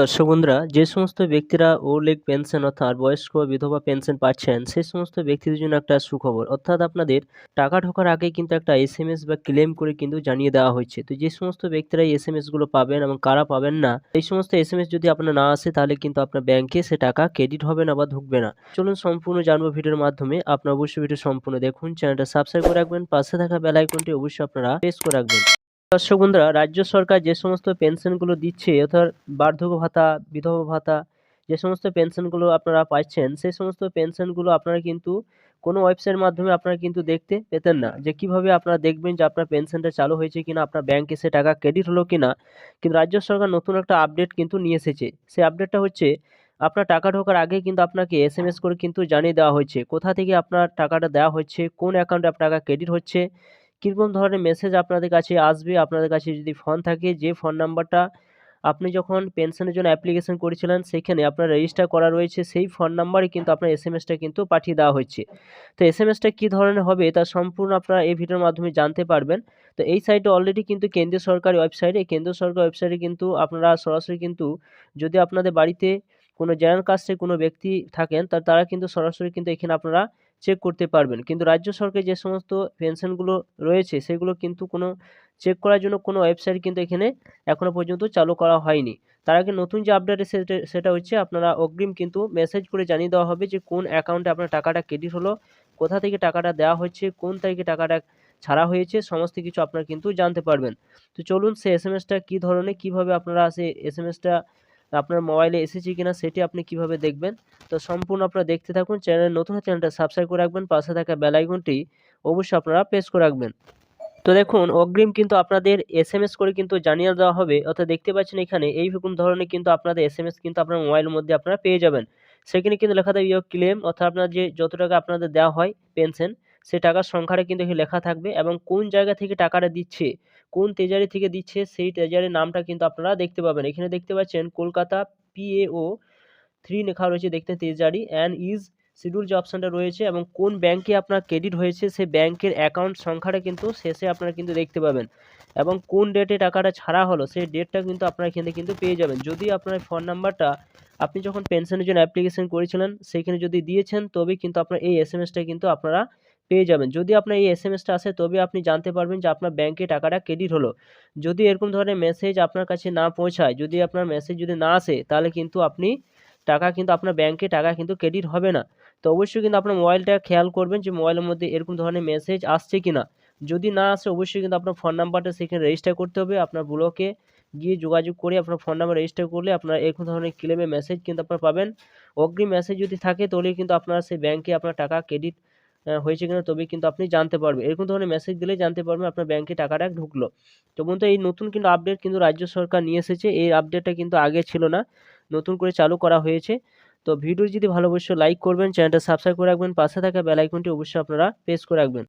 দর্শক বন্ধুরা, যে সমস্ত ব্যক্তিরা ওল্ড এজ পেনশন অর্থাৎ বয়স্ক বিধবা পেনশন পাচ্ছেন সেই সমস্ত ব্যক্তিদের জন্য একটা সুখবর। অর্থাৎ আপনাদের টাকা ঢোকার আগে কিন্তু একটা এস এম এস বা ক্লেম করে কিন্তু জানিয়ে দেওয়া হয়েছে। তো যে সমস্ত ব্যক্তিরা এই এস এম এসগুলো পাবেন এবং কারা পাবেন না, এই সমস্ত এস এম এস যদি আপনার না আসে, তাহলে কিন্তু আপনার ব্যাংকে সে টাকা ক্রেডিট হবে না বা ঢুকবে না। চলুন সম্পূর্ণ জানব ভিডিওর মাধ্যমে। আপনার অবশ্যই ভিডিও সম্পূর্ণ দেখুন, চ্যানেলটা সাবস্ক্রাইব করে রাখবেন, পাশে থাকা বেল আইকনটি অবশ্যই আপনারা প্রেস করে রাখবেন। দর্শক বন্ধুরা রাজ্য সরকার যে সমস্ত পেনশনগুলো দিচ্ছে, অর্থাৎ বার্ধক্য ভাতা, বিধবা ভাতা, যে সমস্ত পেনশনগুলো আপনারা পাচ্ছেন, সেই সমস্ত পেনশনগুলো আপনারা কিন্তু কোনো ওয়েবসাইটের মাধ্যমে আপনারা কিন্তু দেখতে পেতেন না। যে কীভাবে আপনারা দেখবেন যে আপনার পেনশনটা চালু হয়েছে কিনা, আপনার ব্যাংকে সে টাকা ক্রেডিট হলো কিনা, কিন্তু রাজ্য সরকার নতুন একটা আপডেট কিন্তু নিয়ে এসেছে। সেই আপডেটটা হচ্ছে, আপনার টাকা ঢোকার আগে কিন্তু আপনাকে এস এম এস করে কিন্তু জানিয়ে দেওয়া হয়েছে, কোথা থেকে আপনার টাকাটা দেওয়া হচ্ছে, কোন অ্যাকাউন্টে আপনার টাকা ক্রেডিট হচ্ছে কীরকম ধরনের মেসেজ আপনাদের কাছে আসবে? আপনাদের কাছে যদি ফোন থাকে, যে ফোন নাম্বারটা আপনি যখন পেনশনের জন্য অ্যাপ্লিকেশন করেছিলেন, সেখানে আপনার রেজিস্টার করা রয়েছে, সেই ফোন নাম্বারে কিন্তু আপনার এস এম এসটা কিন্তু পাঠিয়ে দেওয়া হচ্ছে তো এস এম এসটা কী ধরনের হবে তা সম্পূর্ণ আপনারা এই ভিডিওর মাধ্যমে জানতে পারবেন। তো এই সাইটে অলরেডি কিন্তু কেন্দ্রীয় সরকারি ওয়েবসাইটে কেন্দ্রীয় সরকার ওয়েবসাইটে কিন্তু আপনারা সরাসরি কিন্তু যদি আপনাদের বাড়িতে কোনো জেনারেল কাস্টে কোনো ব্যক্তি থাকেন, তা তারা কিন্তু সরাসরি কিন্তু এখানে আপনারা চেক করতে পারবেন। কিন্তু রাজ্য সরকার যে সমস্ত পেনশনগুলো রয়েছে, সেগুলো কিন্তু কোনো চেক করার জন্য কোনো ওয়েবসাইট কিন্তু এখানে এখনও পর্যন্ত চালু করা হয়নি। তার আগে নতুন যে আপডেট সেটা সেটা হচ্ছে আপনারা অগ্রিম কিন্তু মেসেজ করে জানিয়ে দেওয়া হবে যে কোন অ্যাকাউন্টে আপনার টাকাটা ক্রেডিট হলো, কোথা থেকে টাকাটা দেওয়া হচ্ছে, কোন তারিখে টাকাটা ছাড়া হয়েছে, সমস্ত কিছু আপনারা কিন্তু জানতে পারবেন। তো চলুন সে এস এম এসটা কী ধরনের, কীভাবে আপনারা সে এস এম এসটা আপনার মোবাইলে এসেছে কিনা সেটি আপনি কীভাবে দেখবেন? তো সম্পূর্ণ আপনারা দেখতে থাকুন চ্যানেল নতুন চ্যানেলটা সাবস্ক্রাইব করে রাখবেন, পাশে থাকা বেল আইকনটি অবশ্যই আপনারা প্রেস করে রাখবেন। তো দেখুন, অগ্রিম কিন্তু আপনাদের এস এম এস করে কিন্তু জানিয়ে দেওয়া হবে। অর্থাৎ দেখতে পাচ্ছেন এখানে এই রকম ধরনের কিন্তু আপনাদের এস এম এস কিন্তু আপনার মোবাইলের মধ্যে আপনারা পেয়ে যাবেন। সেখানে কিন্তু লেখা থাকবে ইয়োর ক্লেম অর্থাৎ আপনার যে যত টাকা আপনাদের দেওয়া হয় পেনশন সে টাকার সংখ্যাটা কিন্তু লেখা থাকবে এবং কোন জায়গা থেকে টাকাটা দিচ্ছে কোন তেজারি থেকে দিচ্ছে সেই তেজারির নামটা কিন্তু আপনারা দেখতে পাবেন। এখানে দেখতে পাচ্ছেন কলকাতা পিএও থ্রি লেখা রয়েছে দেখতে তেজারি অ্যান্ড ইজ শিডিউল যে অপশানটা রয়েছে এবং কোন ব্যাংকে আপনার ক্রেডিট হয়েছে সেই ব্যাংকের অ্যাকাউন্ট সংখ্যাটা কিন্তু শেষে আপনারা কিন্তু দেখতে পাবেন। এবং কোন ডেটে টাকাটা ছাড়া হলো সেই ডেটটা কিন্তু আপনারা এখানে কিন্তু পেয়ে যাবেন। যদি আপনার ফোন নাম্বারটা আপনি যখন পেনশনের জন্য অ্যাপ্লিকেশন করেছিলেন সেইখানে যদি দিয়েছেন, তবেই কিন্তু আপনার এই এস এম এসটা কিন্তু আপনারা পেয়ে যাবেন। যদি আপনার এই এস এম এসটা আসে, তবে আপনি জানতে পারবেন যে আপনার ব্যাংকে টাকাটা ক্রেডিট হলো। যদি এরকম ধরনের মেসেজ আপনার কাছে না পৌঁছায়, যদি আপনার মেসেজ যদি না আসে, তাহলে কিন্তু আপনি টাকা কিন্তু, আপনার ব্যাংকে টাকা কিন্তু ক্রেডিট হবে না। তো অবশ্যই কিন্তু আপনার মোবাইলটা খেয়াল করবেন যে মোবাইলের মধ্যে এরকম ধরনের মেসেজ আসছে কি না যদি না আসে, অবশ্যই কিন্তু আপনার ফোন নাম্বারটা সেখানে রেজিস্টার করতে হবে। আপনার ব্লকে গিয়ে যোগাযোগ করে আপনার ফোন নাম্বার রেজিস্টার করলে আপনার এরকম ধরনের ক্লেমে মেসেজ কিন্তু আপনার পাবেন। অগ্রিম মেসেজ যদি থাকে, তাহলে কিন্তু আপনার সেই ব্যাংকে আপনার টাকা ক্রেডিট হয়েছে কিনা তবেই কিন্তু আপনি জানতে পারবেন। এরকম ধরনের মেসেজ দিলে জানতে পারবেন আপনার ব্যাংকে টাকাটা ঢুকলো। তো বন্ধু এই নতুন কিন্তু আপডেট কিন্তু রাজ্য সরকার নিয়ে এসেছে। এই আপডেটটা কিন্তু আগে ছিল না, নতুন করে চালু করা হয়েছে। তো ভিডিও যদি ভালো অবশ্যই লাইক করবেন চ্যানেলটা সাবস্ক্রাইব করে রাখবেন, পাশে থাকা বেল আইকনটি অবশ্যই আপনারা প্রেস করে রাখবেন।